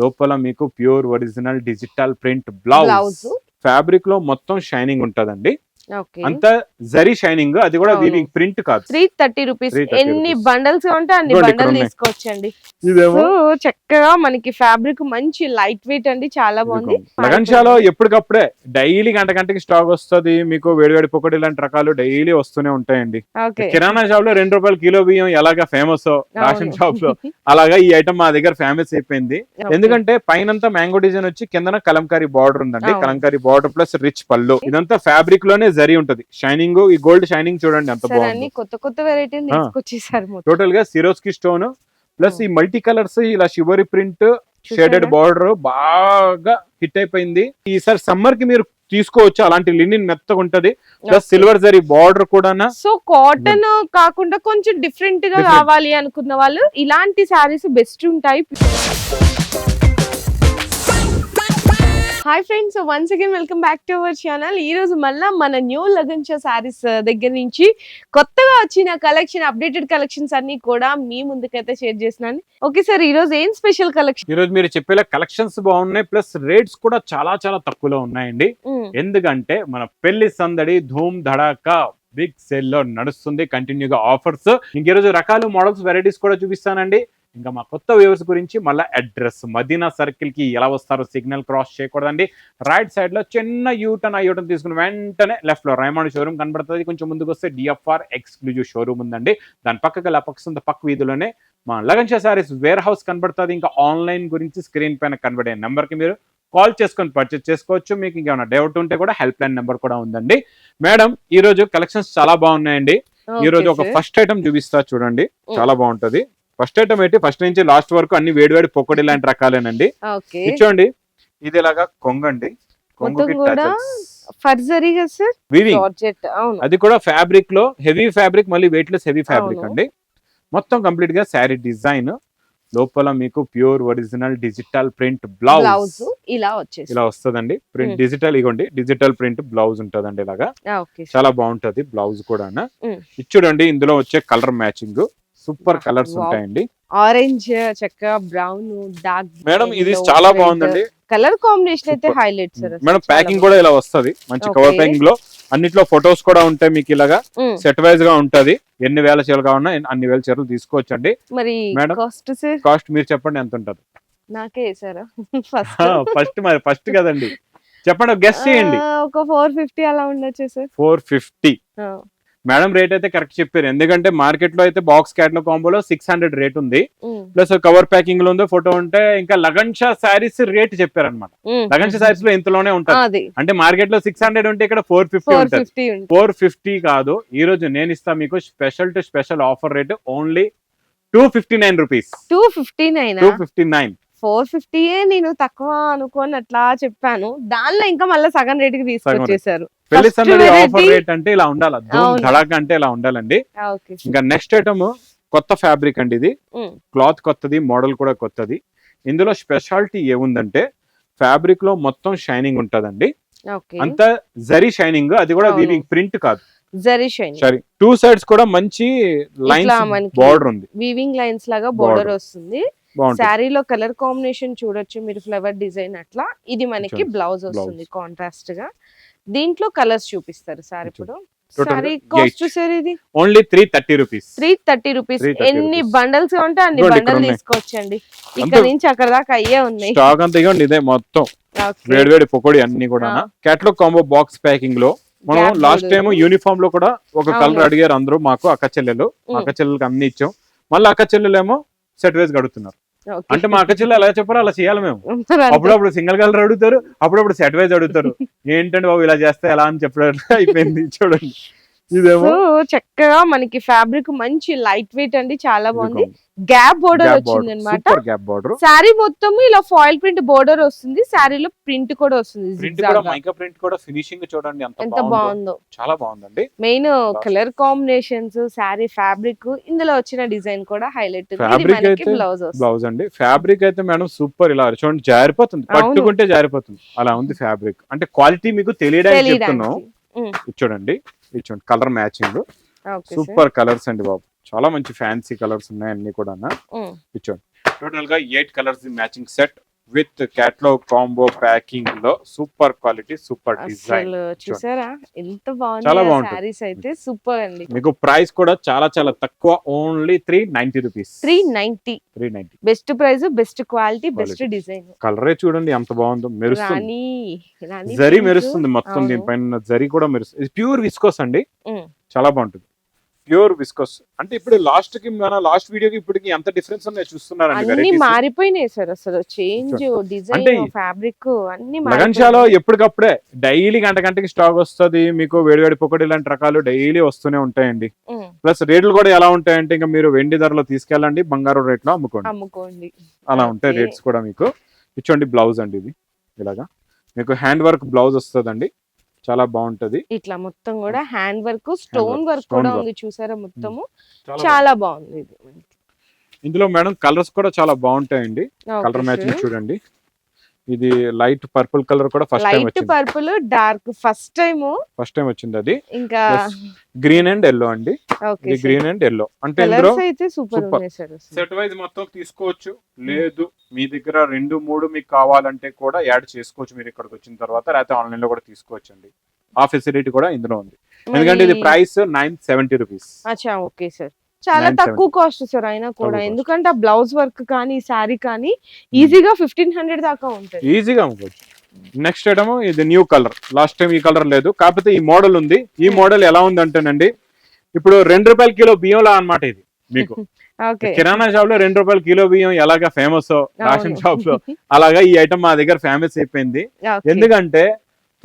లోపల మీకు pure original digital print blouse ఫ్యాబ్రిక్లో మొత్తం షైనింగ్ ఉంటదండి. అంత జరీ షైనింగ్ అది కూడా. వీవింగ్ ప్రింట్ కాదు. Three thirty rupees. 330 ఎన్ని. బండల్స్ ఉంటే అన్ని బండల్. తీసుకోవచ్చండి. చక్కగా మనకి ఫ్యాబ్రిక్ మంచి లైట్ వెయిట్ అండి చాలా బాగుంది. లగన్షాలో ఎప్పటికప్పుడే డైలీ గంట గంటకి స్టాక్ వస్తది మీకు వేడివేడి పొక్కటి ఇలాంటి రకాలు డైలీ వస్తూనే ఉంటాయండి. కిరాణా షాప్లో రెండు రూపాయలు కిలో బియ్యం ఎలాగా ఫేమస్ రేషన్ షాప్లో అలాగా ఈ ఐటమ్ మా దగ్గర ఫేమస్ అయిపోయింది. ఎందుకంటే పైనంతా మ్యాంగో డిజైన్ వచ్చి కిందన కలంకారీ బార్డర్ ఉందండి. కలంకారీ బార్డర్ ప్లస్ రిచ్ పళ్ళు. ఇదంతా ఫ్యాబ్రిక్లోనే జరి ఉంటది షైనింగ్ ఈ గోల్డ్ షైనింగ్ చూడండి ఎంత సరే బాగుంది కొత్త కొత్త. తీసుకొచ్చేసారు మొత్తం టోటల్గా సిరోస్కి స్టోన్ ప్లస్ ఈ మల్టీ కలర్స్ ఇలా షివరి ప్రింట్ షేడెడ్? బార్డర్ బాగా హిట్ అయిపోయింది ఈసారి సమ్మర్కి మీరు తీసుకోవచ్చు అలాంటి లినిన్ మెత్తగా ఉంటది ప్లస్. సిల్వర్ జరీ బార్డర్ కూడా సో కాటన్ కాకుండా కొంచెం డిఫరెంట్గా. కావాలి అనుకున్న వాళ్ళు ఇలాంటి శారీస్ బెస్ట్ ఉంటాయి hi friends once again welcome back to our channel ఈ రోజు మళ్ళా మన న్యూ లగన్షా శారీస్ దగ్గర నుంచి కొత్తగా వచ్చిన కలెక్షన్ అప్డేటెడ్ కలెక్షన్స్ అన్ని కూడా మీ ముందుకైతే షేర్ చేస్తున్నాను. ఓకే సార్ ఈ రోజు ఏం స్పెషల్ కలెక్షన్ ఈ రోజు మీరు చెప్పేలా కలెక్షన్స్ బాగున్నాయి ప్లస్ రేట్స్ కూడా చాలా చాలా తక్కువలో ఉన్నాయండి. ఎందుకంటే మన పెళ్ళి సందడి ధూమ్ ధడాకా బిగ్ సేల్లో నడుస్తుంది కంటిన్యూగా ఆఫర్స్ ఇంక ఈ రోజు రకాలు మోడల్స్ వెరైటీస్ కూడా చూపిస్తానండి. ఇంకా మా కొత్త వ్యూవర్స్ గురించి మళ్ళీ అడ్రస్ మదీనా సర్కిల్కి ఎలా వస్తారో సిగ్నల్ క్రాస్ చేయకూడదండి. రైట్ సైడ్లో చిన్న యూటర్న్ ఆ యూటర్న్ తీసుకుని వెంటనే లెఫ్ట్లో రైమాండ్ షోరూమ్ కనబడుతుంది. కొంచెం ముందుకు వస్తే డిఎఫ్ఆర్ ఎక్స్క్లూజివ్ షోరూమ్ ఉందండి. దాని పక్కకి ఇలా పక్కన పక్క వీధిలోనే మా లగన్షా సారీస్ వేర్ హౌస్ కనబడుతుంది. ఇంకా ఆన్లైన్ గురించి స్క్రీన్ పైన కనబడే నెంబర్కి మీరు కాల్ చేసుకొని పర్చేస్ చేసుకోవచ్చు. మీకు ఇంకేమైనా డౌట్ ఉంటే కూడా హెల్ప్ లైన్ నెంబర్ కూడా ఉందండి. మేడం ఈ రోజు కలెక్షన్స్ చాలా బాగున్నాయండి. ఈ రోజు ఒక ఫస్ట్ ఐటమ్ చూపిస్తా చూడండి. చాలా బాగుంటది. ఫస్ట్ ఐటమ్ ఏంటి? ఫస్ట్ నుంచి లాస్ట్ వరకు అన్ని వేడివేడి పొక్కడి లాంటి రకాలేనండి. ఇచ్చోండి ఇది ఇలాగా కొంగండి అది కూడా ఫ్యాబ్రిక్లో హెవీ ఫ్యాబ్రిక్ మళ్ళీ వెయిట్లెస్ హెవీ ఫ్యాబ్రిక్. అండి. మొత్తం కంప్లీట్గా శారీ డిజైన్ లోపల మీకు pure original digital print blouse ఇలా వచ్చేసి ఇలా వస్తదండి. ప్రింట్. డిజిటల్ ఇగోండి. డిజిటల్ ప్రింట్ బ్లౌజ్ ఉంటదండి ఇలాగా. చాలా బాగుంటది బ్లౌజ్ కూడా Hmm. ఇది చూడండి ఇందులో వచ్చే కలర్ మ్యాచింగ్ సూపర్ కలర్స్. ఉంటాయండి. ఆరెంజ్ చక్కగా బ్రౌన్ డార్క్ మేడం ఇది చాలా బాగుందండి. కలర్ కాంబినేషన్ అయితే. హైలైట్ సార్ మేడం ప్యాకింగ్ కూడా ఇలా వస్తది. మంచి. కవర్ ప్యాకింగ్లో అన్నిట్లో ఫొటోస్ కూడా ఉంటాయి మీకు ఇలాగా. సెట్ వైజ్గా ఉంటది. ఎన్ని వేల చీరలు కావాలన్నా అన్ని వేల చీరలు తీసుకోవచ్చండి. మరి. కాస్ట్ కాస్ట్ మీరు చెప్పండి ఎంత ఉంటది నాకే సారా. ఫస్ట్. ఫస్ట్ మరి ఫస్ట్ కదండి. చెప్పండి గెస్ట్ చేయండి. ఒక ఫోర్ ఫిఫ్టీ అలా ఉండొచ్చు sir. Four fifty. Madam rate అయితే కరెక్ట్ చెప్పారు. ఎందుకంటే మార్కెట్లో అయితే బాక్స్ క్యాట్లో కాంబోలో సిక్స్ హండ్రెడ్ రేట్ ఉంది. ప్లస్ కవర్ ప్యాకింగ్లో ఉందో ఫోటో ఉంటే ఇంకా లగన్షా శారీస్ రేట్ చెప్పారు అనమాట లగన్షా శారీస్లో ఇంతలోనే ఉంటుంది అంటే మార్కెట్లో సిక్స్ హండ్రెడ్ ఉంటే ఇక్కడ ఫోర్ ఫిఫ్టీ ఫోర్ ఉంటుంది ఫిఫ్టీ ఫోర్ ఫిఫ్టీ కాదు. ఈ రోజు నేను ఇస్తా మీకు special to special offer rate only two fifty nine rupees. Two fifty nine? Two fifty nine. Four ఫిఫ్టీయే నేను తక్కువ అనుకోని అట్లా చెప్పాను. దానిలో ఇంకా మళ్ళీ సగం రేట్. కి తీసుకొచ్చేసారు పెళ్ళి సందడి ఆఫర్ రేట్ అంటే ఇలా ఉండాలి. ధడాక్ అంటే ఇలా ఉండాలండి. ఓకే ఇంకా నెక్స్ట్ ఐటమ్ కొత్త ఫ్యాబ్రిక్ అండి ఇది. క్లాత్ కొత్తది మోడల్ కూడా కొత్తది. ఇందులో స్పెషాలిటీ ఏముందంటే ఫ్యాబ్రిక్లో మొత్తం షైనింగ్ ఉంటదండి. అంత జరీ షైనింగ్ అది కూడా. వీవింగ్ ప్రింట్ కాదు. జరీ సరే టూ సైడ్స్ కూడా మంచి లైన్స్ బార్డర్ ఉంది. వీవింగ్ లైన్స్ లాగా బోర్డర్. వస్తుంది. శారీలో కలర్ కాంబినేషన్ చూడొచ్చు మీరు ఫ్లవర్ డిజైన్ అట్లా. ఇది మనకి. బ్లౌజ్ వస్తుంది కాంట్రాస్ట్గా. దీంట్లో కలర్స్ చూపిస్తారు సార్ ఇప్పుడు సారీ కాస్ట్ eight. సార్ ఇది only three thirty rupees three thirty rupees 330 ఎన్ని. బండల్స్ ఉంటే అన్ని బండల్ ఉన్నాయి. తీసుకోవచ్చండి ఇక్కడ నుంచి అక్కడ దాకా అయ్యే ఉన్నాయి స్టాక్ అంతా ఇవ్వండి ఇదే మొత్తం. వేడి వేడి పొకోడి అన్ని కూడా ఆ. క్యాట్లాగ్ కాంబో బాక్స్ ప్యాకింగ్లో మనం లాస్ట్. టైం యూనిఫామ్లో కూడా ఒక కలర్. అడిగారు అందరూ మాకు అక్క చెల్లెలు. అక్క చెల్లెలకి అన్ని ఇచ్చాం మళ్ళీ అక్క చెల్లెలేమో సెట్ వేసి Okay. అంటే మా అక్క చెల్లెలు ఎలా చెప్పారో అలా చేయాలి మేము. అప్పుడప్పుడు సింగిల్ కలర్ అడుగుతారు అప్పుడప్పుడు సెట్ వైజ్ అడుగుతారు. ఏంటంటే బాబు ఇలా చేస్తే ఎలా? అని చెప్పడం అయిపోయింది చూడండి. సో చక్కగా మనకి ఫ్యాబ్రిక్ మంచి లైట్ వెయిట్ అండి చాలా బాగుంది. గ్యాప్ బోర్డర్ వచ్చింది అనమాట సూపర్ గ్యాప్ బార్డర్. శారీ మొత్తం ఇలా ఫాయిల్ ప్రింట్ బోర్డర్ వస్తుంది శారీలో ప్రింట్ కూడా వస్తుంది ప్రింట్ కూడా గా. మైకా ప్రింట్ కూడా ఫినిషింగ్ చూడండి ఎంత బాగుందో. చాలా బాగుందండి. Main colour combinations sari fabric ఇందులో వచ్చిన డిజైన్ కూడా హైలైట్ బ్లౌజ్ బ్లౌజ్ అండి. ఫ్యాబ్రిక్ అయితే మేడం సూపర్ ఇలా చూడండి జారిపోతుంది. పట్టుకుంటే జారిపోతుంది. అలా ఉంది ఫ్యాబ్రిక్. అంటే క్వాలిటీ మీకు తెలియడానికి చెప్తున్నాం. చూడండి. ఇది చూడండి colour matching okay super colours అండి బాబు. చాలా మంచి ఫ్యాన్సీ కలర్స్ ఉన్నాయి అన్ని కూడా ఇది చూడండి టోటల్గా eight colours matching set. With catalogue combo ప్యాకింగ్లో super quality super design చూసారా? ఎంత చాలా బాగుంటుంది. అయితే. సూపర్ అండి. మీకు ప్రైస్ కూడా చాలా చాలా తక్కువ. Only three ninety rupees three ninety three ninety best price best quality best. Design కలరే చూడండి ఎంత బాగుందో. మెరుస్తుంది. జరీ. మెరుస్తుంది మొత్తం. దీనిపైన జరీ కూడా మెరుస్తుంది. ఇది ప్యూర్ విస్కోస్ అండి. చాలా బాగుంటుంది. Pure viscose. అంటే ఇప్పుడు లాస్ట్కి మన లాస్ట్ వీడియోకి ఇప్పటికి ఎంత డిఫరెన్స్ ఉన్నాయో చూస్తున్నారండి అన్ని. మారిపోయినాయి సార్ అసలు. చేంజ్ డిజైన్ ఫ్యాబ్రిక్ అన్ని మారిపోయినాయి. ఎప్పటికప్పుడే డైలీ గంట గంటకి స్టాక్ వస్తుంది మీకు వేడివేడి పొకటి ఇలాంటి రకాలు డైలీ వస్తూనే ఉంటాయండి. ప్లస్ రేట్లు కూడా ఎలా ఉంటాయంటే ఇంకా మీరు వెండి ధరలో తీసుకెళ్ళండి బంగారు రేట్లో అమ్ముకోండి. అమ్ముకోండి. అలా ఉంటాయి. రేట్స్ కూడా మీకు. ఇచ్చోండి బ్లౌజ్ అండి ఇది ఇలాగా. మీకు హ్యాండ్ వర్క్ బ్లౌజ్ వస్తుందండి. చాలా బాగుంటది ఇట్లా మొత్తం కూడా హ్యాండ్ వర్క్ స్టోన్ వర్క్ కూడా. ఉంది చూసారా మొత్తము చాలా బాగుంది ఇది బాగుంది. ఇందులో మేడం కలర్స్ కూడా చాలా బాగుంటాయండి కలర్. మ్యాచింగ్ చూడండి ఇది లైట్ పర్పుల్ కలర్ కూడా ఫస్ట్ టైం లైట్ వచ్చింది. Purple dark first time first time వచ్చింది అది. ఇంకా గ్రీన్ అండ్ ఎల్లో అండి. ఓకే ఇది గ్రీన్ అండ్ ఎల్లో అంటే ఇందులో కలర్స్ అయితే సూపర్ super. ఉన్నాయి సార్ సెట్ వైజ్ మొత్తం తీసుకోవచ్చు. లేదు మీ దగ్గర రెండు మూడు మీకు కావాలంటే కూడా యాడ్ చేసుకోవచ్చు మీరు ఇక్కడికి వచ్చిన తర్వాత. లేకపోతే ఆన్లైన్లో కూడా తీసుకోవచ్చు అండి ఆ ఫెసిలిటీ కూడా ఇందులో ఉంది. ఎందుకంటే ఇది ప్రైస్ నైన్ సెవెంటీ రూపీస్ అచ్చా ఓకే సార్ చాలా 970. తక్కువ కాస్ట్ సార్ అయినా కూడా. ఎందుకంటే ఆ బ్లౌజ్ వర్క్ కానీ శారీ కానీ ఈజీగా ఫిఫ్టీన్ హండ్రెడ్ దాకా ఉంటుంది ఈజీగా అమ్ముకోవచ్చు నెక్స్ట్ ఐటమ్ ఇది న్యూ కలర్ లాస్ట్ టైం ఈ కలర్ లేదు. కాకపోతే ఈ మోడల్ ఉంది. ఈ మోడల్ ఎలా ఉంది అంటేనండి ఇప్పుడు రెండు రూపాయల కిలో బియ్యంలా అన్నమాట ఇది మీకు. కిరాణా షాప్లో రెండు రూపాయల కిలో బియ్యం ఎలాగా ఫేమస్ రేషన్ షాప్లో అలాగా ఈ ఐటమ్ మా దగ్గర ఫేమస్ అయిపోయింది. ఎందుకంటే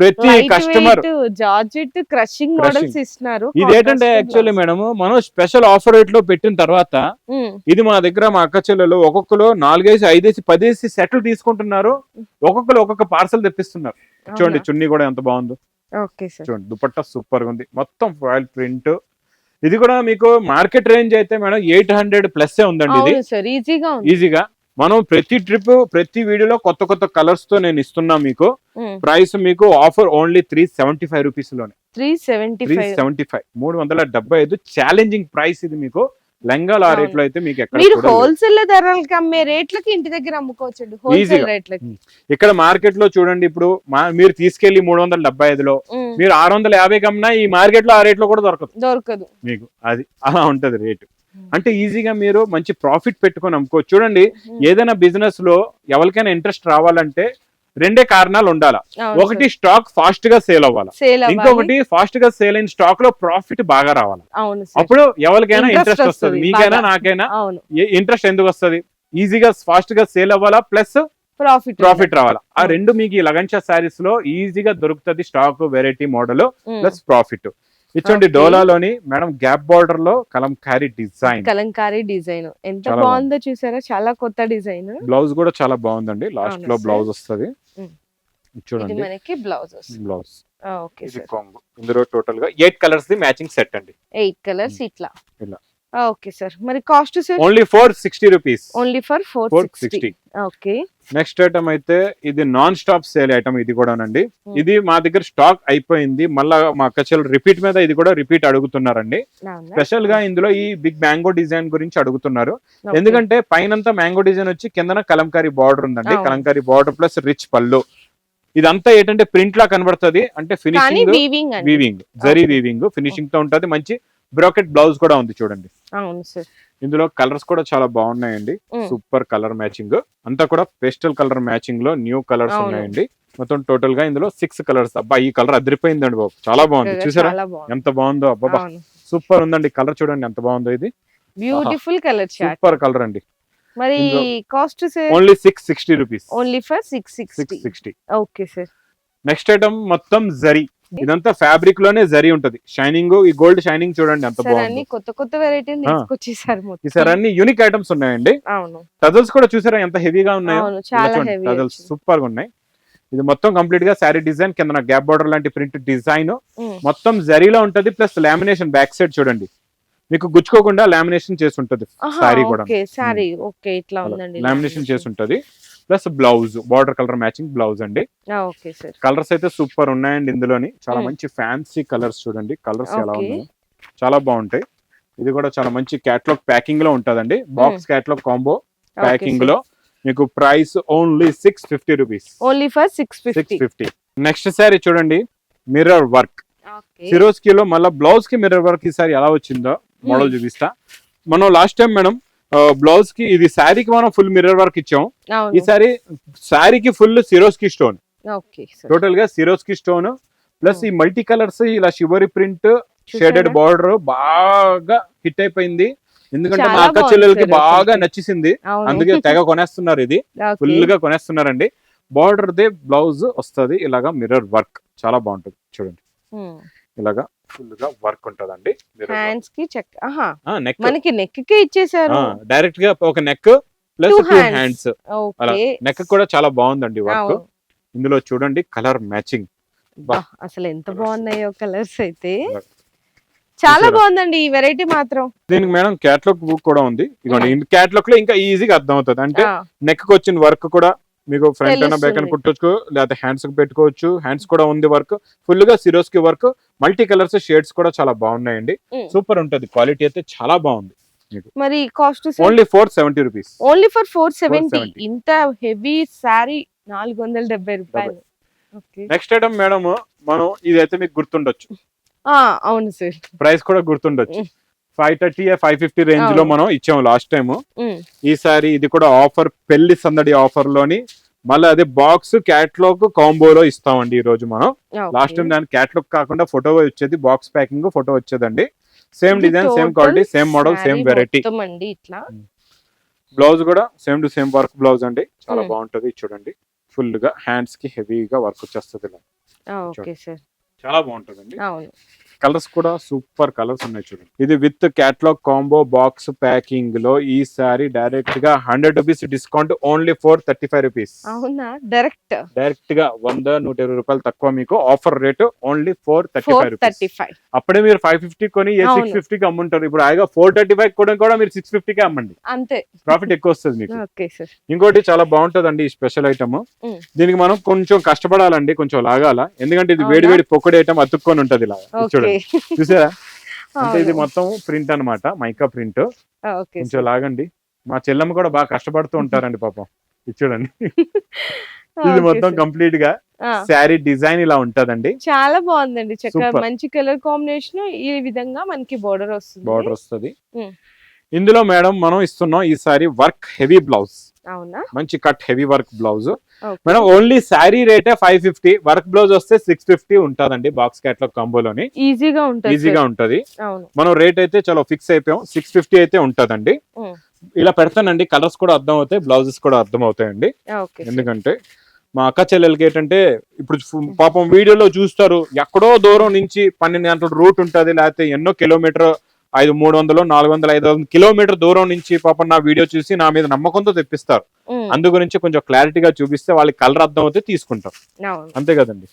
ప్రతి కస్టమర్ జార్జెట్ క్రషింగ్ మోడల్స్ ఇస్తున్నారు. ఇది ఏంటంటే యాక్చువల్లీ మేడం మనం స్పెషల్ ఆఫర్ రేట్లో పెట్టిన తర్వాత ఉమ్, ఇది మా దగ్గర మా అక్క చెల్లెలు ఒక్కొక్కరు నాలుగేసి ఐదేసి పదేసి సెట్లు తీసుకుంటున్నారు. ఒక్కొక్కరు ఒక్కొక్క పార్సల్ తెప్పిస్తున్నారు. చూడండి? చున్నీ కూడా ఎంత బాగుందో. చూడండి దుపట్టా సూపర్గా ఉంది. మొత్తం ఫాయిల్ ప్రింట్ ఇది కూడా మీకు మార్కెట్ రేంజ్ అయితే మేడం ఎయిట్ హండ్రెడ్ ప్లస్ ఉందండి ఇది. ఈజీగా మనం ప్రతి ట్రిప్ ప్రతి వీడియోలో కొత్త కొత్త కలర్స్తో నేను ఇస్తున్నా మీకు. ప్రైస్ మీకు offer only three seventy five రూపీస్లోనే. Three seventy seventy five మూడు వందల డెబ్బై ఐదు. ఛాలెంజింగ్ ప్రైస్ ఇది మీకు. లెంగాలు ఆ అవును. రేట్లో అయితే మీకు ఎక్కడ మీరు. హోల్సేల్ ధరలకి అమ్మే రేట్లకి ఇంటి దగ్గర అమ్ముకోవచ్చండి. హోల్సేల్. రేట్లకి ఇక్కడ మార్కెట్లో చూడండి ఇప్పుడు మీరు తీసుకెళ్ళి మూడు వందల డెబ్బై ఐదులో. మీరు ఆరు వందల యాభై కమ్మినా ఈ మార్కెట్లో ఆ రేట్లో కూడా దొరకదు. దొరకదు. మీకు అది అలా ఉంటది రేటు అంటే ఈజీగా మీరు మంచి ప్రాఫిట్ పెట్టుకొని అమ్ముకోవచ్చు. చూడండి ఏదైనా బిజినెస్లో ఎవరికైనా ఇంట్రెస్ట్ రావాలంటే రెండే కారణాలు ఉండాలా. ఒకటి స్టాక్ ఫాస్ట్గా సేల్ అవ్వాలి. ఇంకొకటి ఫాస్ట్గా సేల్ అయిన స్టాక్లో ప్రాఫిట్ బాగా రావాలి. అప్పుడు ఎవరికైనా ఇంట్రెస్ట్ వస్తుంది మీకైనా. నాకైనా ఇంట్రెస్ట్ ఎందుకు వస్తుంది? ఈజీగా ఫాస్ట్గా సేల్ అవ్వాలా? ప్లస్ ప్రాఫిట్ ప్రాఫిట్ రావాలా? ఆ. రెండు మీకు ఈ లగన్షా శారీస్లో ఈజీగా దొరుకుతుంది stock variety model plus profit. ఇచ్చండి. డోలాలోని మేడం గ్యాప్ బార్డర్లో కలంకారీ డిజైన్. కలంకారీ డిజైన్. ఎంత బాగుందో చూసారా? చాలా కొత్త డిజైన్. బ్లౌజ్ కూడా చాలా బాగుందండి. లాస్ట్లో? బ్లౌజ్ వస్తుంది. చూడండి. మనకి బ్లౌజ్ బ్లౌజ్. ఇందులో టోటల్గా eight colours the matching set అండి. ఎయిట్ కలర్స్ ఇట్లా. ఇలా. Okay sir. మరి cost sir? Only four sixty rupees only for four four sixty okay next item అయితే ఇది నాన్ స్టాప్ సేల్ ఐటమ్ ఇది కూడానండి. Hmm. ఇది మా దగ్గర స్టాక్ అయిపోయింది. మళ్ళా మా కచ్చలు రిపీట్ మీద ఇది కూడా రిపీట్ అడుగుతున్నారండి. స్పెషల్గా ఇందులో ఈ బిగ్ మ్యాంగో డిజైన్ గురించి అడుగుతున్నారు. ఎందుకంటే పైనంతా మ్యాంగో డిజైన్ వచ్చి కిందన కలంకారీ బార్డర్ ఉందండి. కలంకారీ బార్డర్ ప్లస్ రిచ్ పళ్ళు. ఇదంతా ఏంటంటే ప్రింట్ లా కనబడుతుంది. అంటే ఫినిషింగ్ వీవింగ్ జరీ. వీవింగ్ ఫినిషింగ్తో ఉంటది. మంచి బ్రోకెట్ బ్లౌజ్ కూడా ఉంది చూడండి. అవును సార్. ఇందులో కలర్స్ కూడా చాలా బాగున్నాయండి. Super colour matching. అంతా కూడా పేస్టల్ కలర్ మ్యాచింగ్లో న్యూ కలర్స్. ఉన్నాయండి. మొత్తం టోటల్గా ఇందులో సిక్స్ కలర్స్. అబ్బా ఈ కలర్ అదిరిపోయిందండి బాబు. చాలా బాగుంది. చూసారా? ఎంత బాగుందో అబ్బా సూపర్ ఉందండి. కలర్ చూడండి ఎంత బాగుందో ఇది. బ్యూటిఫుల్ కలర్ సూపర్ కలర్ అండి. మరి cost only six sixty rupees. Only for six six sixty. Okay sir. Next item మొత్తం జరీ. ఇదంతా ఫ్యాబ్రిక్లోనే జరీ ఉంటది. షైనింగ్ ఈ గోల్డ్ షైనింగ్ చూడండి ఎంత సార్ బాగుంది. కొత్త కొత్త. తీసుకొచ్చేసారు ఈసారి అన్ని యూనిక్ ఐటమ్స్ ఉన్నాయండి. అవును. టజల్స్ కూడా చూసారా? ఎంత హెవీగా ఉన్నాయో? టజల్స్ సూపర్గా ఉన్నాయి. ఇది మొత్తం కంప్లీట్గా శారీ డిజైన్ కింద గ్యాప్ బార్డర్ లాంటి ప్రింట్ డిజైన్. మొత్తం జరీలో ఉంటది ప్లస్ లామినేషన్ బ్యాక్ సైడ్ చూడండి. మీకు గుచ్చుకోకుండా లామినేషన్ చేసి ఉంటది కూడా. సారీ ఓకే ఇట్లా ఉందండి లామినేషన్. చేసి ఉంటది. Plus blouse border colour matching blouse అండి. కలర్స్ అయితే సూపర్ ఉన్నాయండి ఇందులోని. చాలా Hmm. మంచి ఫ్యాన్సీ కలర్స్ చూడండి. కలర్స్ ఎలా. ఉన్నాయి. చాలా బాగుంటాయి. ఇది కూడా చాలా మంచి క్యాట్లాగ్ ప్యాకింగ్లో ఉంటదండి. బాక్స్ క్యాట్లాగ్ కాంబో ప్యాకింగ్లో. మీకు price only six fifty rupees only for six six fifty next sari చూడండి. మిర్రర్ వర్క్ సిరోస్ కిలో మళ్ళీ బ్లౌజ్కి మిర్రర్ వర్క్ ఈసారి ఎలా వచ్చిందో మోడల్ Hmm. చూపిస్తా. మనం లాస్ట్ టైం మేడం బ్లౌజ్కి ఇది శారీకి మనం ఫుల్ మిర్రర్ వర్క్ ఇచ్చాం అవును ఈసారి శారీకి ఫుల్ సిరోస్కి స్టోన్ టోటల్గా సిరోస్కి స్టోన్ ప్లస్. ఈ మల్టీ కలర్స్ ఇలా షివరి ప్రింట్ షేడెడ్? బార్డర్ బాగా హిట్ అయిపోయింది ఎందుకంటే మా అక్క చెల్లెలకి బాగా. నచ్చేసింది. అందుకే తెగ కొనేస్తున్నారు ఇది. ఫుల్గా కొనేస్తున్నారండి బార్డర్ దే బ్లౌజ్ వస్తది ఇలాగా మిర్రర్ వర్క్ చాలా బాగుంటుంది చూడండి. ఇలాగా ఫుల్గా వర్క్ ఉంటదండి. హ్యాండ్స్కి చెక్ ఆహా. నెక్ మనకి నెక్కి ఇచ్చేసారు డైరెక్ట్గా ఒక neck plus two. Hands neck కూడా చాలా బాగుందండి వర్క్. ఇందులో చూడండి కలర్ మ్యాచింగ్ బా, అసలు ఎంత బాగున్నాయో కలర్స్ అయితే. చాలా? బాగుందండి ఈ వెరైటీ మాత్రం. దీనికి మేడం క్యాట్లాగ్ బుక్ కూడా ఉంది. ఇదిగోండి క్యాట్లాగ్లో ఇంకా ఈజీగా అర్థం అవుతుంది అంటే నెక్కి వచ్చిన వర్క్ కూడా మీకు ఫ్రంట్ అయినా బ్యాక్ తెలుస్తుంది. కుట్టొచ్చు లేకపోతే హ్యాండ్స్కి పెట్టుకోవచ్చు. హ్యాండ్స్ కూడా ఉంది వర్క్ ఫుల్గా సిరోస్కి వర్క్ మల్టీ కలర్స్ షేడ్స్ కూడా చాలా బాగున్నాయండి. సూపర్ ఉంటది. క్వాలిటీ అయితే చాలా బాగుంది మరి cost only four seventy rupees only for four seventy 470. ఇంత హెవీ శారీ నాలుగు వందల డెబ్బై రూపాయలు. నెక్స్ట్ ఐటమ్ మేడం మనం ఇదైతే మీకు గుర్తుండొచ్చు. ఆ, అవును సార్ ప్రైస్ కూడా గుర్తుండొచ్చు. ఫైవ్ థర్టీ ఫైవ్ ఫిఫ్టీ రేంజ్లో. మనం ఇచ్చాము లాస్ట్ టైం ఈసారి ఇది కూడా ఆఫర్ పెళ్ళి సందడి ఆఫర్లోని మళ్ళీ అదే బాక్స్ క్యాట్లాగ్ కాంబోలో ఇస్తామండి ఈ రోజు మనం లాస్ట్ టైం దాని క్యాట్లాగ్ కాకుండా ఫోటో వచ్చేది box packing photo వచ్చేదండి. Same design same quality same model same variety. అండి ఇట్లా. బ్లౌజ్ కూడా same to same work blouse అండి. చాలా. బాగుంటది చూడండి. ఫుల్గా హ్యాండ్స్కి హెవీగా వర్క్ వచ్చేస్తుంది చాలా బాగుంటదండి. అవును. కలర్స్ కూడా సూపర్ కలర్స్ ఉన్నాయి చూడండి. ఇది విత్ క్యాట్లాగ్ కాంబో బాక్స్ ప్యాకింగ్లో ఈ సారీ డైరెక్ట్గా hundred rupees discount only four thirty five rupees అవునా? డైరెక్ట్ డైరెక్ట్గా వంద నూట ఇరవై రూపాయలు తక్కువ మీకు offer rate only four thirty five thirty rupees five అప్పుడే మీరు ఫైవ్ ఫిఫ్టీ కొని. సిక్స్ ఫిఫ్టీకి అమ్ముంటారు. ఇప్పుడు హాయిగా ఫోర్ థర్టీ ఫైవ్ కూడా కూడా మీరు సిక్స్ ఫిఫ్టీకి అమ్మండి. అంతే. ప్రాఫిట్ ఎక్కువ వస్తుంది మీకు. ఇంకోటి చాలా బాగుంటదండి ఈ స్పెషల్ ఐటమ్. దీనికి మనం కొంచెం కష్టపడాలండి కొంచెం లాగాల. ఎందుకంటే ఇది? వేడి వేడి పొక్కడి ఐటమ్ అతుక్కొని ఉంటది ఇలా. చూడండి చూసారా? అంటే ఇది మొత్తం ప్రింట్ అన్నమాట మైకా ప్రింట్. కొంచెం లాగండి. మా చెల్లెమ్మ కూడా బాగా కష్టపడుతూ ఉంటారండి పాపం. ఇది చూడండి. ఇది మొత్తం కంప్లీట్గా శారీ డిజైన్ ఇలా ఉంటదండి. చాలా బాగుందండి చక్కగా. మంచి కలర్ కాంబినేషన్ ఈ విధంగా మనకి బోర్డర్ వస్తుంది. బార్డర్ వస్తది. ఇందులో మేడం మనం ఇస్తున్నాం ఈ సారీ వర్క్ హెవీ బ్లౌజ్. మంచి cut heavy work blouse. Madam only sari రేటే ఫైవ్ ఫిఫ్టీ వర్క్ బ్లౌజ్ వస్తే సిక్స్ ఫిఫ్టీ ఉంటదండి బాక్స్ క్యాట్లాగ్ కాంబోలోని. ఈజీగా ఉంటుంది ఈజీగా ఉంటది. మనం రేట్ అయితే చాలా ఫిక్స్ అయిపోయాం. సిక్స్ ఫిఫ్టీ అయితే ఉంటదండి. ఇలా పెడతానండి. కలర్స్ కూడా అర్థం అవుతాయి బ్లౌజెస్ కూడా అర్థం అవుతాయండి. ఎందుకంటే మా అక్క చెల్లెలకి ఏంటంటే ఇప్పుడు పాపం వీడియోలో చూస్తారు ఎక్కడో దూరం నుంచి పన్నెండు గంటల రూట్ ఉంటది లేకపోతే ఎన్నో కిలోమీటర్ ఐదు మూడు వందలు నాలుగు వందలు ఐదు వందలు కిలోమీటర్ దూరం నుంచి పాపం నా వీడియో చూసి నా మీద నమ్మకంతో తెప్పిస్తారు. అందు గురించి కొంచెం క్లారిటీగా చూపిస్తే వాళ్ళకి కలర్ అర్థం అవుతే తీసుకుంటాం. అంతే కదండి.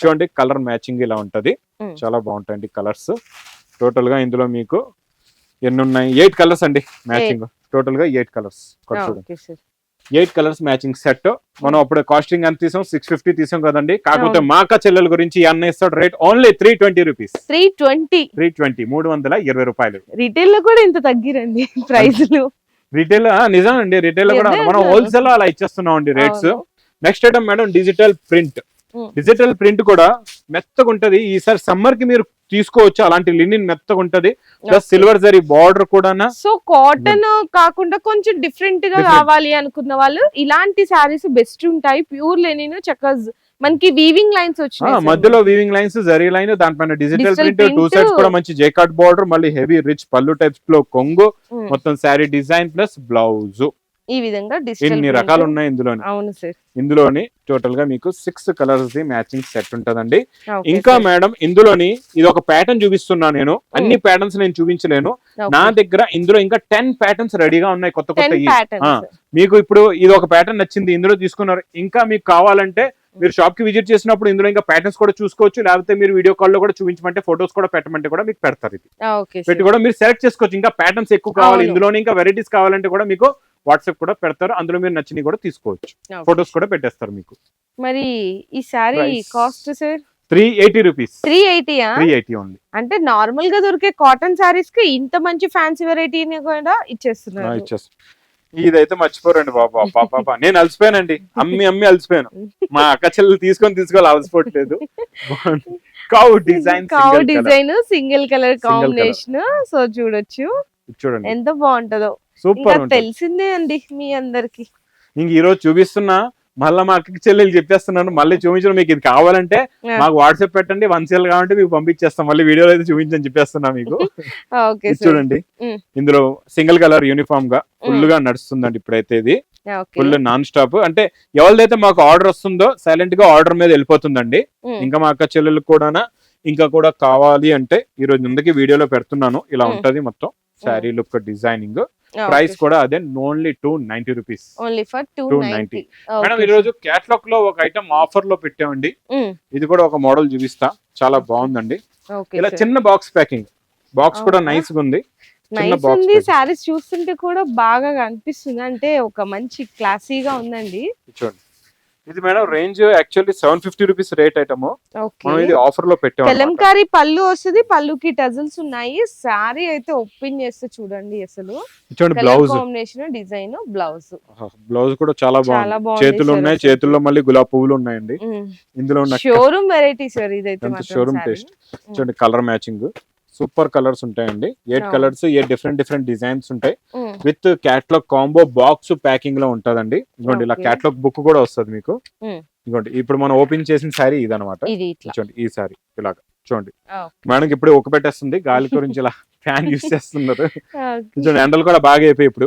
చూడండి కలర్ మ్యాచింగ్ ఇలా ఉంటది. చాలా బాగుంటాయండి కలర్స్. టోటల్గా ఇందులో మీకు ఎన్ని ఉన్నాయి ఎయిట్ కలర్స్ అండి మ్యాచింగ్. టోటల్గా ఎయిట్ కలర్స్. చూడండి. Eight colours matching set. మనం అప్పుడు కాస్టింగ్ ఎంత తీసాం? సిక్స్ ఫిఫ్టీ తీసాం కదండి. కాకపోతే అవును. మా అక్క చెల్లెల గురించి అన్న ఇస్తాడు. Rate only three twenty rupees three twenty three twenty మూడు వందల ఇరవై రూపాయలు. రిటైల్లో కూడా ఇంత తగ్గిరండి ప్రైస్లు. రిటైల్ నిజం అండి రిటైల్ కూడా అదే మనం. హోల్సేల్ అలా ఇచ్చేస్తున్నాం అండి rates. Next item madam digital print. Digital print కూడా మెత్తగా ఉంటది ఈసారి సమ్మర్కి మీరు తీసుకోవచ్చు అలాంటి లినిన్ మెత్తగా ఉంటది ప్లస్. సిల్వర్ జరీ బార్డర్ కూడా సో కాటన్ కాకుండా కొంచెం డిఫరెంట్గా. కావాలి అనుకున్న వాళ్ళు ఇలాంటి శారీస్ బెస్ట్ ఉంటాయి ప్యూర్ లెనిన్ చక్కగా మనకి వీవింగ్ లైన్స్ వచ్చినాయి. మధ్యలో వీవింగ్ లైన్స్ జరీ లైన్ దానిపైన డిజిటల్ ప్రింట్ టూ. సైడ్స్ కూడా మంచి జేకాట్ బార్డర్ మళ్ళీ హెవీ రిచ్ పళ్ళు టైప్స్లో కొంగు. మొత్తం శారీ డిజైన్ ప్లస్ బ్లౌజ్ ఈ విధంగా ఇన్ని రకాలు ఉన్నాయి ఇందులోని? అవును సార్ ఇందులోని టోటల్గా మీకు six colours the matching set ఉంటదండి. ఇంకా మేడం ఇందులోని ఇది ఒక ప్యాటర్న్ చూపిస్తున్నా నేను. అన్ని ప్యాటర్న్స్ నేను చూపించలేను. నా దగ్గర ఇందులో ఇంకా టెన్ ప్యాటర్న్స్ రెడీగా ఉన్నాయి కొత్త కొత్త. మీకు ఇప్పుడు ఇది ఒక ప్యాటర్న్ నచ్చింది ఇందులో తీసుకున్నారు. ఇంకా మీకు కావాలంటే మీరు షాప్కి విజిట్ చేసినప్పుడు ఇందులో ఇంకా ప్యాటర్న్స్ కూడా చూసుకోవచ్చు. లేకపోతే మీరు వీడియో కాల్లో కూడా చూపించమంటే ఫొటోస్ కూడా పెట్టమంటే కూడా మీకు పెడతారు ఇది. పెట్టి కూడా మీరు సెలెక్ట్ చేసుకోవచ్చు. ఇంకా ప్యాటర్న్స్ ఎక్కువ కావాలి. ఇందులోనే ఇంకా వెరైటీస్ కావాలంటే కూడా మీకు వాట్సాప్ కూడా పెడతారు. అందులో మీరు నచ్చినవి కూడా తీసుకోవచ్చు. ఫొటోస్ కూడా పెట్టేస్తారు మీకు. మరి ఈ Price. Cost sir? Three eighty rupees. Three ఎయిటీయా three eighty only. అంటే నార్మల్గా దొరికే కాటన్ శారీస్కి ఇంత మంచి ఫ్యాన్సీ వెరైటీని కూడా ఇచ్చేస్తున్నారు. ఇచ్చేస్తాం ఇదైతే మర్చిపోరండి బాబా. పాప నేను అలసిపోయానండి. అమ్మి అమ్మి అలసిపోయాను. మా అక్క చెల్లెలు తీసుకొని తీసుకోవాలి అలసిపోవట్లేదు cow design cow design single colour. Combination. So చూడొచ్చు. చూడండి. ఎంత బాగుంటుందో. సూపర్ తెలిసిందే అండి మీ అందరికి. ఇంక ఈ రోజు చూపిస్తున్నా మళ్ళీ మా అక్కకి చెల్లెలు చెప్పేస్తున్నాను మళ్ళీ చూపించడం మీకు ఇది కావాలంటే. మాకు వాట్సాప్ పెట్టండి వన్ సేల్ కావాలంటే మీకు పంపించేస్తాం మళ్ళీ వీడియోలో అయితే చూపించని చెప్పేస్తున్నా మీకు. చూడండి. ఇందులో సింగిల్ కలర్ యూనిఫామ్గా ఫుల్గా నడుస్తుందండి ఇప్పుడైతే ఇది. Full non stop. అంటే ఎవరిదైతే మాకు ఆర్డర్ వస్తుందో సైలెంట్గా ఆర్డర్ మీద వెళ్ళిపోతుందండి. ఇంకా మా అక్క చెల్లెలకు కూడా ఇంకా కూడా కావాలి అంటే ఈ రోజు ముందుకి వీడియోలో పెడుతున్నాను. ఇలా. ఉంటది మొత్తం శారీ లుక్ డిజైనింగ్. ప్రైస్ కూడా అదే only two ninety rupees only for two 290. Ninety madam ఈ రోజు క్యాట్లాగ్లో ఒక ఐటమ్ ఆఫర్లో పెట్టామండి. ఇది కూడా ఒక మోడల్ చూపిస్తా. చాలా బాగుందండి. ఇలా చిన్న బాక్స్ ప్యాకింగ్ బాక్స్ కూడా? నైస్గా ఉంది నైస్ ఉంది. శారీస్ చూస్తుంటే కూడా బాగా కనిపిస్తుంది. అంటే ఒక మంచి క్లాసీగా ఉందండి. చూడండి. ఇది madam range actually seven fifty rupees rate item. మనం ఇది ఆఫర్లో పెట్టాం అన్నమాట. కలంకారీ పళ్ళు వస్తుంది పళ్ళుకి టజల్స్ ఉన్నాయి. శారీ అయితే ఓపెన్ చేస్తే చూడండి అసలు. చూడండి blouse. Combination design blouse. Blouse కూడా చాలా బాగుంది. చేతులు సార్ ఉన్నాయి. చేతుల్లో మళ్ళీ గులాబీ పువ్వులు ఉన్నాయండి. ఇందులో ఉన్న షోరూమ్ వెరైటీ సార్ ఇదైతే saree. taste. చూడండి కలర్ మ్యాచింగ్ సూపర్ కలర్స్ ఉంటాయండి. Eight. Colours eight different different designs ఉంటాయి. విత్ క్యాట్లాగ్ కాంబో బాక్స్ ప్యాకింగ్లో ఉంటదండి. ఇదిగోండి ఇలా. క్యాట్లాగ్ బుక్ కూడా వస్తుంది మీకు. ఇదిగోండి ఇప్పుడు మనం ఓపెన్ చేసిన శారీ ఇదనమాట చూడండి ఈ శారీ ఇలాగ. చూడండి. మేడం ఇప్పుడు ఒక పెట్టేస్తుంది గాలి గురించి ఇలా ఫ్యాన్ యూస్ చేస్తున్నారు. చూడండి ఎండలు కూడా బాగా అయిపోయి ఇప్పుడు.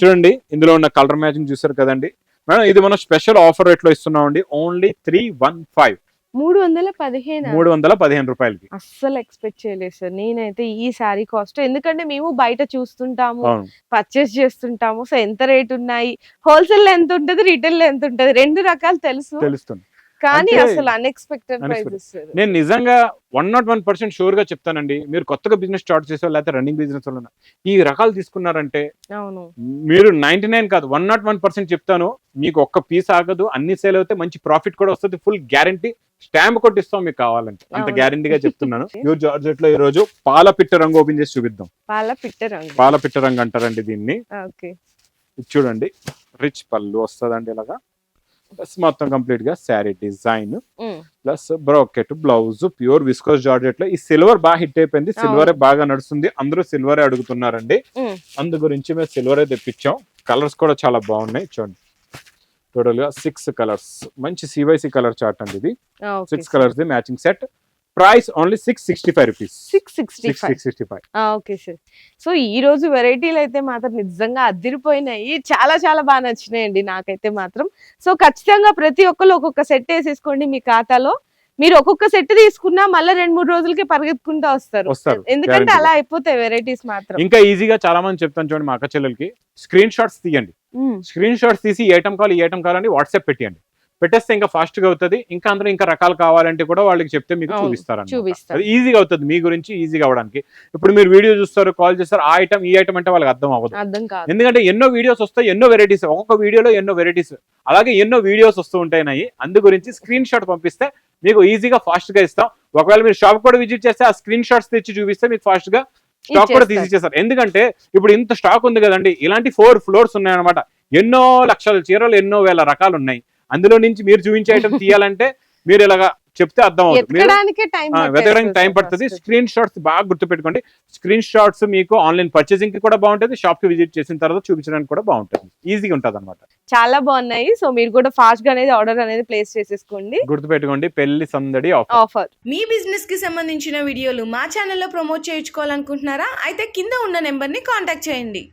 చూడండి ఇందులో ఉన్న కలర్ మ్యాచింగ్ చూసారు కదండి. మేడం ఇది మనం స్పెషల్ ఆఫర్ రేట్లో ఇస్తున్నాం అండి ఓన్లీ త్రీ వన్ ఫైవ్ మూడు వందల పదిహేను? మూడు వందల పదిహేను రూపాయలకి. అస్సలు ఎక్స్పెక్ట్ చేయలేదు సార్. నేనైతే ఈ శారీ కాస్ట్ ఎందుకంటే మేము బయట చూస్తుంటాము పర్చేస్ చేస్తుంటాము. సో ఎంత రేట్ ఉన్నాయి? హోల్సేల్ ఎంత ఉంటది రీటైల్ ఎంత ఉంటది. రెండు రకాలు తెలుసు. తెలుస్తుంది. కానీ అసలు అన్ఎక్స్పెక్టెడ్. ప్రైజెస్ నేను నిజంగా వన్ నాట్ వన్ పర్సెంట్ షూర్గా చెప్తానండి. మీరు కొత్తగా బిజినెస్ స్టార్ట్ చేసే లేకపోతే రన్నింగ్ బిజినెస్ వాళ్ళు ఈ రకాలు తీసుకున్నారంటే మీరు నైన్టీ నైన్ కాదు వన్ నాట్ వన్ పర్సెంట్ చెప్తాను. మీకు ఒక్క పీస్ ఆగదు అన్ని సేల్ అవుతే మంచి ప్రాఫిట్ కూడా వస్తుంది ఫుల్ గ్యారంటీ స్టాంప్ కొట్టిస్తాం మీకు కావాలంటే. అంత. గ్యారంటీగా చెప్తున్నాను. ప్యూర్ జార్జెట్లో ఈ రోజు పాల పిట్ట రంగు ఓపెన్ చేసి చూపిద్దాం. పాల పిట్ట రంగు. పాల పిట్ట రంగు అంటారండి దీన్ని. చూడండి. రిచ్ పళ్ళు వస్తుందండి ఇలాగా. ప్లస్ మొత్తం కంప్లీట్గా sari design plus brocade blouse pure viscose జార్జెట్లో ఈ సిల్వర్ బాగా హిట్ అయిపోయింది. సిల్వర్ బాగా నడుస్తుంది. అందరూ సిల్వర్ అడుగుతున్నారండి. అందు గురించి మేము సిల్వర్ తెప్పించాం. కలర్స్ కూడా చాలా బాగున్నాయి. చూడండి. టోటల్గా సిక్స్ కలర్స్ మంచి సివైసి కలర్ చార్ట్ అండి ఇది. Six colours the matching set price only six sixty five rupees. Six sixty six five. Six sixty five. Okay sir so ఈ రోజు వెరైటీలు అయితే మాత్రం నిజంగా అదిరిపోయినాయి చాలా చాలా బాగా నచ్చినాయండి నాకైతే మాత్రం. సో ఖచ్చితంగా ప్రతి ఒక్కరు ఒక్కొక్క సెట్ వేసేసుకోండి మీ ఖాతాలో. మీరు ఒక్కొక్క సెట్ తీసుకున్నా మళ్ళీ రెండు మూడు రోజులకి పరిగెత్తుకుంటూ వస్తారు. వస్తారు ఎందుకంటే అలా అయిపోతాయి వెరైటీస్ మాత్రం. ఇంకా ఈజీగా చాలా మంది చెప్తాను చూడండి మా అక్క చెల్లెలకి. స్క్రీన్ షాట్స్ తీయండి. స్క్రీన్ షాట్స్ తీసి ఏ ఐటమ్ కావాలి ఏ ఐటమ్ కావాలని వాట్సాప్ పెట్టండి పెట్టేస్తే ఇంకా ఫాస్ట్గా అవుతుంది. ఇంకా అందులో ఇంకా రకాలు కావాలంటే కూడా వాళ్ళకి చెప్తే మీకు చూపిస్తారు. అది ఈజీగా అవుతుంది మీ గురించి ఈజీగా అవడానికి ఇప్పుడు మీరు వీడియో చూస్తారు కాల్ చేస్తారు ఆ ఐటమ్ ఈ ఐటమ్ అంటే వాళ్ళకి అర్థం అవ్వదు. ఎందుకంటే ఎన్నో వీడియోస్ వస్తాయి ఎన్నో వెరైటీస్ ఒక్కొక్క వీడియోలో ఎన్నో వెరైటీస్ అలాగే ఎన్నో వీడియోస్ వస్తూ ఉంటాయి అందు గురించి స్క్రీన్ షాట్ పంపిస్తే మీకు ఈజీగా ఫాస్ట్గా ఇస్తాం. ఒకవేళ మీరు షాప్ కూడా విజిట్ చేస్తే ఆ స్క్రీన్ షాట్స్ తెచ్చి చూపిస్తే మీకు ఫాస్ట్గా స్టాక్ కూడా తీసి ఇచ్చేస్తారు. ఇచ్చేస్తారు ఎందుకంటే ఇప్పుడు ఇంత స్టాక్ ఉంది కదండి. ఇలాంటి ఫోర్ ఫ్లోర్స్ ఉన్నాయన్నమాట. ఎన్నో లక్షల చీరలు ఎన్నో వేల రకాలు ఉన్నాయి అందులో నుంచి మీరు చూపించే ఐటమ్ తీయాలంటే మీరు ఇలాగా చెప్తే అర్థం అవుతుంది. టైం ఆ, వెతకడానికి టైం పడుతుంది. స్క్రీన్ షాట్స్ బాగా గుర్తుపెట్టుకోండి. స్క్రీన్ షాట్స్ మీకు ఆన్లైన్ పర్చేసింగ్కి కూడా బాగుంటుంది. షాప్కి విజిట్ చేసిన తర్వాత చూపించడానికి కూడా బాగుంటుంది. ఈజీగా ఉంటుంది అనమాట చాలా బాగున్నాయి. సో మీరు కూడా ఫాస్ట్గా అనేది ఆర్డర్ అనేది ప్లేస్ చేసేసుకోండి. గుర్తుపెట్టుకోండి. పెళ్ళి సందడి ఆఫర్ మీ బిజినెస్కి సంబంధించిన వీడియోలు మా ఛానల్లో ప్రమోట్ చేయించుకోవాలనుకుంటున్నారా? అయితే కింద ఉన్న నెంబర్ని కాంటాక్ట్ చేయండి.